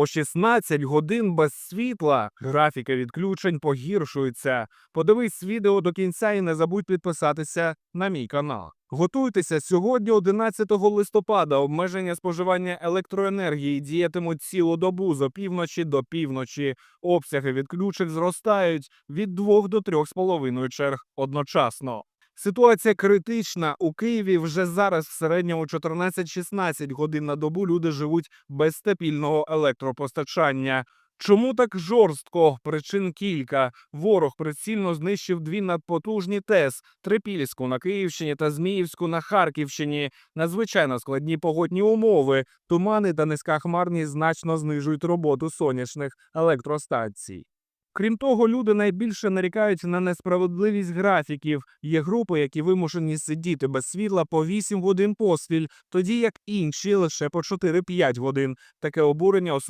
По 16 годин без світла графіка відключень погіршується. Подивись відео до кінця і не забудь підписатися на мій канал. Готуйтеся сьогодні, 11 листопада. Обмеження споживання електроенергії діятимуть цілу добу з опівночі до півночі. Обсяги відключень зростають від 2 до 3,5 черг одночасно. Ситуація критична. У Києві вже зараз в середньому 14-16 годин на добу люди живуть без стабільного електропостачання. Чому так жорстко? Причин кілька. Ворог прицільно знищив дві надпотужні ТЕС – Трипільську на Київщині та Зміївську на Харківщині. Надзвичайно складні погодні умови. Тумани та низька хмарність значно знижують роботу сонячних електростанцій. Крім того, люди найбільше нарікають на несправедливість графіків. Є групи, які вимушені сидіти без світла по 8 годин поспіль, тоді як інші лише по 4-5 годин. Таке обурення